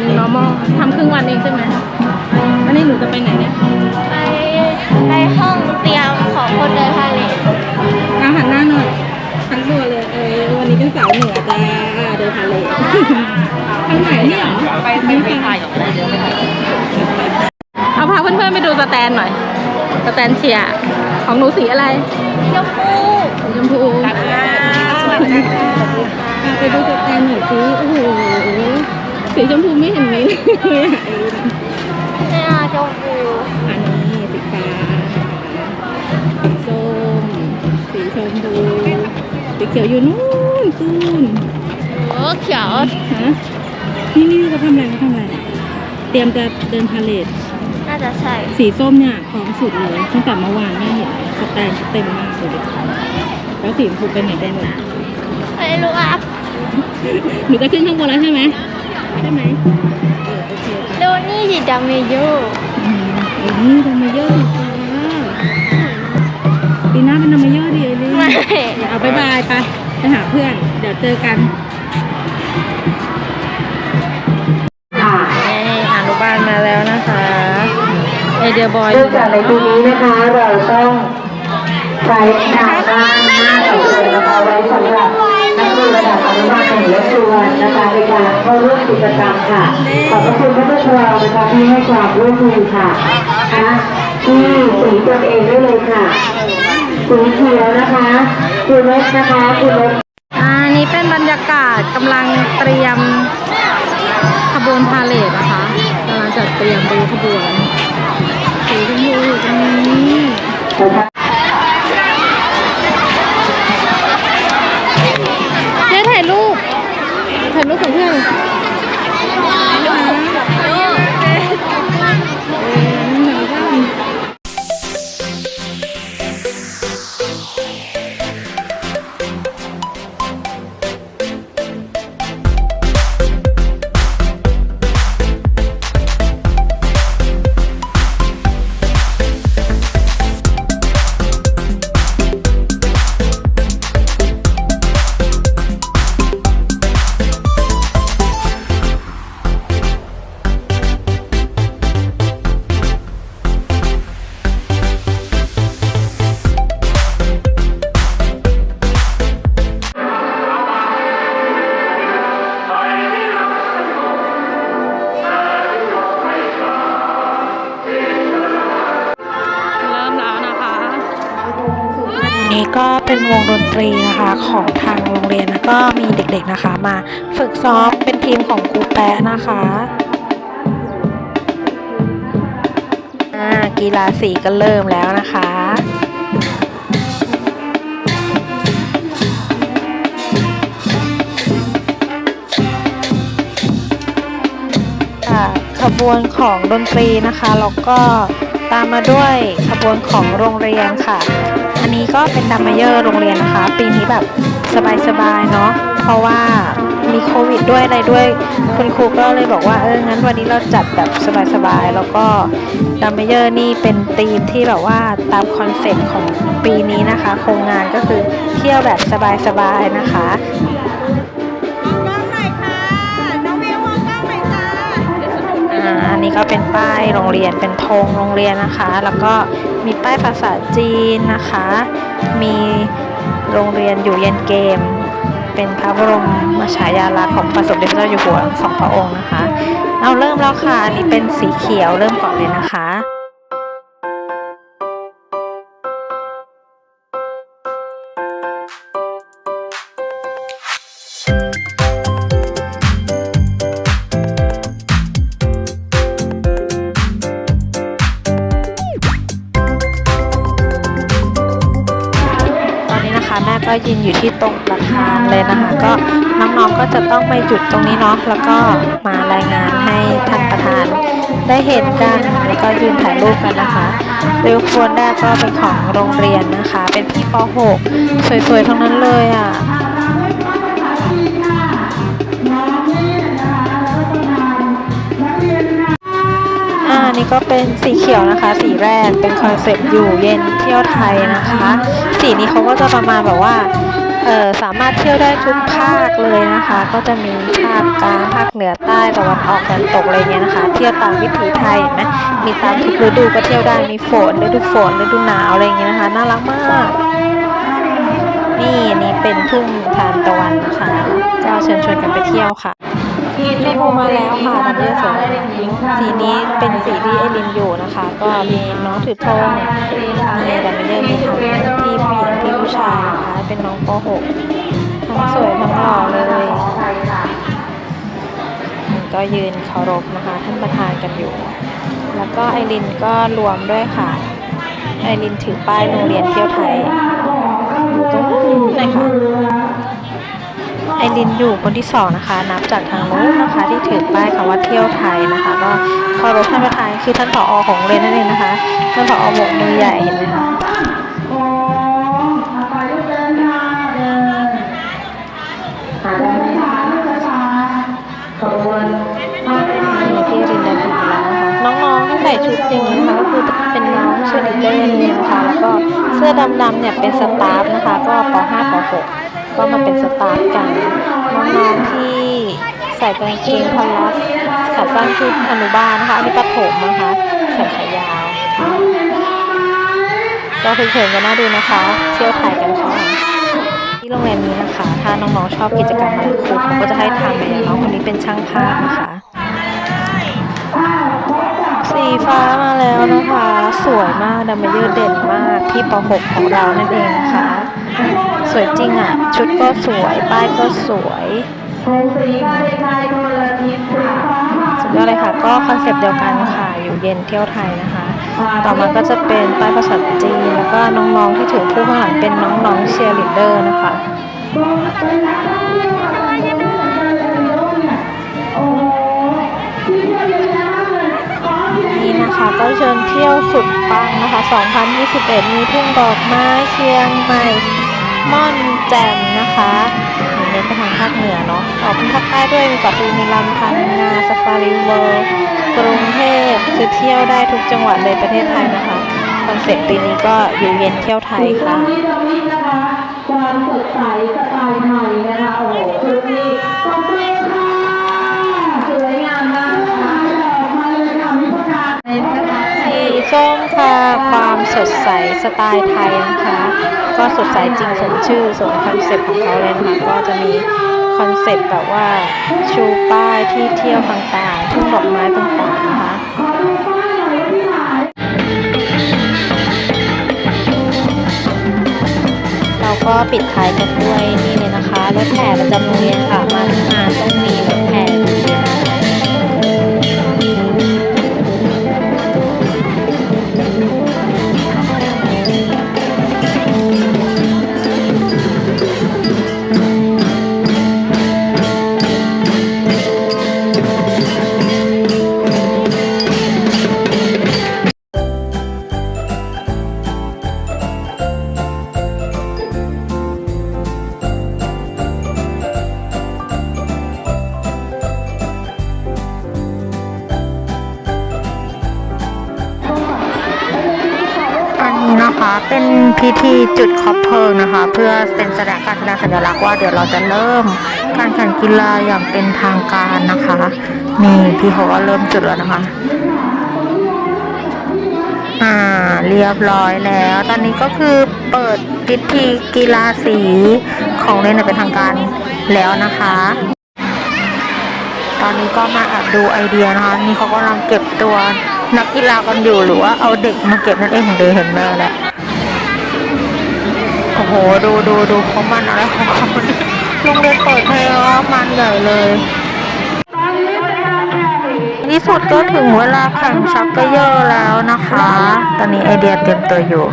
new normal ทำครึ่งวันเองใช่ไหมอันนี้หนูจะไปไหนเนี่ยไปไปห้องเตรียมของคนเดินทะเลอาหันหน้าหน่อยทั้งตัวเลยเออวันนี้เป็นสาวเหนือจ้าเดินทะเลทางไหนเนี่ยเหรอไปไปไปถ่ายเอาพาเพื่อนๆไปดูสแตนหน่อยสแตนเชียร์ของหนูสีอะไรชมพูสีชมพูอะไปดูสแตนหน่อยสิโอ้โห สีชมพูไม่เห็นมีเลยอะเนี่ยชมพูอันนี้สีฟ้าสีส้มสีชมพูสีเขียวอยู่นู่นตูนโอ้เขียวฮะนี่นี่เขาทำอะไรเขาทำอะไรเตรียมจะเดินพาเลทน่าจะใช่สีส้มเนี่ยพร้อมสุดเลยตั้งแต่เมื่อวานแม่เห็นสแตนเต็มมากเลยแล้วสีชมพูเป็นไหนกันหมดไม่รู้อะหนูจะขึ้นข้างบนแล้วใช่ไหม ใช่ไหมเออโอเคไปดูนี่สีดำเมโยอืมไอ้นี่ทำไมเยอะสีฟ้าปีหน้าเป็นทำไมเยอะดีไอ้นี่ไม่เดี๋ยวเอาบายบายไปไปหาเพื่อน เดี๋ยวเจอกันค่ะนี่อนุบาลมาแล้วนะคะไอเดียบอย เนื่องจากในปีนี้นะคะ เราต้องใช้หน้าด้าน หนึ่งและครัวนะคะในการเข้าร่วมกิจกรรมค่ะ ขอบพระคุณท่านผู้ชมนะคะที่ให้ความร่วมมือค่ะนะที่สีตนเองได้เลยค่ะสีเขียวนะคะคุณเล็กนะคะคุณเล็กอ่านี่เป็นบรรยากาศกำลังเตรียมขบวนพาเลทนะคะกำลังจัดเตรียมดูขบวน ดนตรีนะคะของทางโรงเรียนแล้วก็มีเด็กๆนะคะมาฝึกซ้อมเป็นทีมของครูแปะนะคะอ่ากีฬาสีก็เริ่มแล้วนะคะค่ะขบวนของดนตรีนะคะแล้วก็ตามมาด้วยขบวนของโรงเรียนค่ะ นี้ก็เป็นดัมเมเยอร์โรงเรียนนะคะ ปีนี้แบบสบายๆเนาะเพราะว่ามีโควิดด้วยอะไรด้วย คุณครูก็เลยบอกว่าเอองั้นวันนี้เราจัดแบบสบายๆแล้วก็ดัมเมเยอร์นี่เป็นธีมที่แบบว่าตามคอนเซ็ปต์ของปีนี้นะคะ โครงงานก็คือเที่ยวแบบสบายๆนะคะ อ่าอันนี้ก็เป็นป้ายโรงเรียนเป็นธงโรงเรียนนะคะ แล้วก็มีป้ายภาษาจีนนะคะ มีโรงเรียนอยู่เย็นเกม เป็นพระบรมฉายาลักษณ์ของพระสมเด็จพระเจ้าอยู่หัวสองพระองค์นะคะ เอาเริ่มแล้วค่ะอันนี้เป็นสีเขียวเริ่มก่อนเลยนะคะ ก็ยืนอยู่ที่ตรงประธานเลยนะคะ ก็น้องๆก็จะต้องไปจุดตรงนี้เนาะแล้วก็มารายงานให้ท่านประธาน ได้เห็นกันแล้วก็ยืนถ่ายรูปกันนะคะเรียวควรแรกก็เป็นของโรงเรียนนะคะ เป็นพี่ป .6 สวยๆทั้งนั้นเลยอะ ก็เป็นสีเขียวนะคะ สีแรกเป็นคอนเซ็ปต์อยู่เย็นเที่ยวไทยนะคะ สีนี้เขาก็จะประมาณแบบว่าเออสามารถเที่ยวได้ทุกภาคเลยนะคะ ก็จะมีภาคกลางภาคเหนือใต้ตะวันออกตะวันตกอะไรเงี้ยนะคะ เที่ยวตามวิถีไทยเห็นไหมมีตามทุกฤดูก็เที่ยวได้มีฝนฤดูฝนฤดูหนาวอะไรเงี้ยนะคะ น่ารักมากนี่นนี้เป็นทุ่งทานตะวันนะคะก็เชิญชวนกันไปเที่ยวค่ะ นี่โมมาแล้วค่ะดับเบิลสวยสีนี้เป็นสีที่ไอรินอยู่นะคะ ก็มีน้องถือธงมีดับเบิลมีทั้งพี่ผู้หญิงพี่ผู้ชายนะคะเป็นน้องป .6 ทั้งสวยทั้งหล่อเลยก็ยืนเคารพนะคะท่านประธานกันอยู่ แล้วก็ไอรินก็รวมด้วยค่ะ ไอรินถือป้ายโรงเรียนเที่ยวไทยอยู่ตรงนู้นเลยค่ะ ไอรินอยู่คนที่สองนะคะ นับจากทางโน้นนะคะ ที่ถือป้ายคำว่าเที่ยวไทยนะคะ ก็เคารพท่านประธานคือท่านผอของโรงเรียนนั่นเองนะคะ ท่านผอโบกมือใหญ่เห็นไหมคะโอ้ไปลูกเดินค่ะเดินหาได้ไหมคะช้าๆขบวนมาเลยค่ะนี่ที่รินเดินถึงแล้วนะคะน้องๆที่ใส่ชุดอย่างนี้นะคะก็คือเป็นน้องเชอร์ลีดเดอร์นี่นะคะแล้วก็เสื้อดำๆเนี่ยเป็นสตาฟนะคะ ก็ป .5 ป .6 ก็มาเป็นสตาฟกันน้องๆที่ใส่กางเกงพละขาสั้นชุดอนุบาลนะคะอันนี้ประถมนะคะใส่ขายาว ก็คือเขินกันน่าดูนะคะ เที่ยวถ่ายกันค่ะที่โรงเรียนนี้นะคะ ถ้าน้องๆชอบกิจกรรมอะไรครูเขาก็จะให้ทำอย่างน้องคนนี้เป็นช่างภาพนะคะ สีฟ้ามาแล้วนะคะ สวยมากดัมเบลด์เด่นมากที่ป .6 ของเรานั่นเองนะคะ สวยจริงอะ ชุดก็สวย ป้ายก็สวยสุดยอดเลยค่ะ ก็คอนเซปต์เดียวกันค่ะ อยู่เย็นเที่ยวไทยนะคะ ต่อมาก็จะเป็นป้ายภาษาจีน แล้วก็น้องๆที่ถือผู้ข้างหลังเป็นน้องๆเชียร์ลีดเดอร์นะคะเป็นนักท่องเที่ยวค่ะเจ้าเลยขอเสียงนี่นะคะก็เชิญเที่ยวสุดปังนะคะ 2021 มีทุ่งดอกไม้เชียงใหม่ ม่อนแจ่มนะคะเน้นไปทางภาคเหนือเนาะออกเป็นภาคใต้ด้วยมีเกาะซีมิลันพังงาสฟารีเวิร์กรุงเทพคือเที่ยวได้ทุกจังหวัดเลยประเทศไทยนะคะคอนเซ็ปต์ปีนี้ก็อยู่เย็นเที่ยวไทยค่ะตรงนี้ตรงนี้นะคะความสดใสสไตล์ไทยนะคะโอ้โหชุดนี้ตบมือค่ะ ส้มค่ะ ความสดใสสไตล์ไทยนะคะ ก็สดใสจริงสมชื่อสมคอนเซ็ปต์ของเขาเลยนะคะก็จะมีคอนเซ็ปต์แบบว่าชูป้ายที่เที่ยวต่างๆทุ่งดอกไม้ต่างๆนะคะขอดูป้าน่อยที่ไหนเราก็ปิดท้ายกันด้วยนี่เลยนะคะรถแห่ประจำโรงเรียนค่ะ เป็นพิธีจุดคบเพลิงนะคะ เพื่อเป็นแสดงการแสดงสัญลักษณ์ว่าเดี๋ยวเราจะเริ่มการแข่งกีฬาอย่างเป็นทางการนะคะนี่พี่เขาก็เริ่มจุดแล้วนะคะอ่าเรียบร้อยแล้ว ตอนนี้ก็คือเปิดพิธีกีฬาสีของเล่นอย่งเป็นทางการแล้วนะคะ ตอนนี้ก็มาแอบดูไอเดียนะคะ นี่เขากำลังเก็บตัวนักกีฬากันอยู่หรือว่าเอาเด็กมาเก็บนั่นเองของเดย์เห็นแม่และโอ้โห ดูดูดูเขามันอะไรของเขาโรงเรียนเปิดเทอมมันใหญ่เลยนที่สุดก็ถึงเวลาแข่งชักเกยอร์แล้วนะคะ ตอนนี้ไอเดียเตรียมตัวอยู่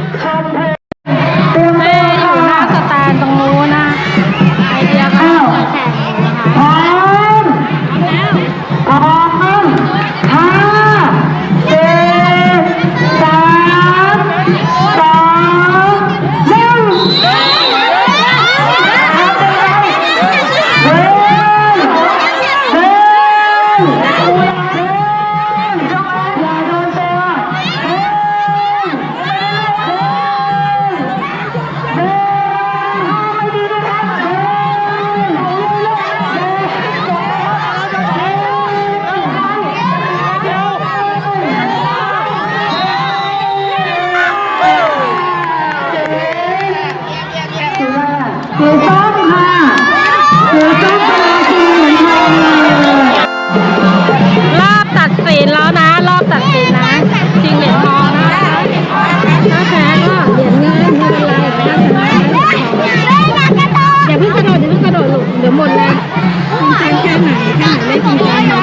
ของเจ้าของ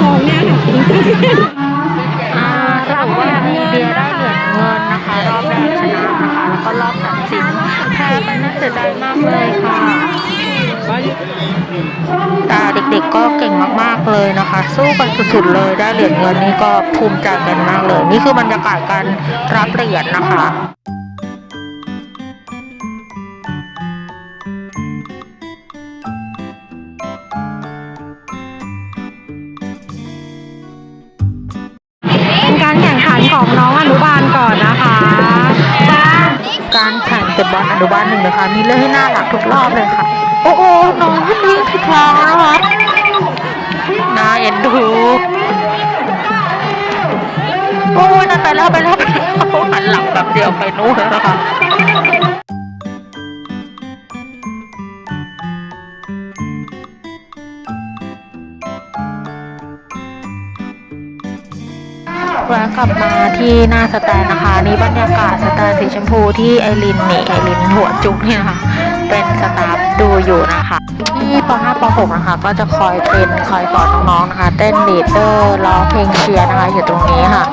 ของเนี่ยค่ะรับเหรียเงินนะคะเงินนะคะ รอบแรกชนะนะคะแล้วก็รอบสามสิ้นแพ้ไปน่าเสียดายมากเลยค่ะตาเด็กๆก็เก่งมากๆเลยนะคะ สู้กันสุดๆเลยได้เหรียญเงินนี่ก็ภูมิใจกันมากเลย นี่คือบรรยากาศการรับเหรียญนะคะ บอลอนุบาลหนึ่งนะคะมีเรื่องให้น่ารักทุกรอบเลยค่ะ โอ้โหน้องคนนี้ผิดทางนะคะน่าเอ็นดู โอ้ยนั่นไปแล้วไปแล้วไปแล้วหันหลังแบบเดียวไปนู้นแล้วนะคะ แวะกลับมาที่หน้าสแตนนะคะ นี่บรรยากาศสแตนสีชมพูที่ไอรินนี่ไอรินหัวจุกเนี่ยค่ะ เป็นสตาฟดูอยู่นะคะที่ป .5 ป .6 นะคะ ก็จะคอยเป็นคอยสอนน้องๆนะคะ เต้นลีดเดอร์ร้องเพลงเชียร์นะคะ อยู่ตรงนี้ค่ะ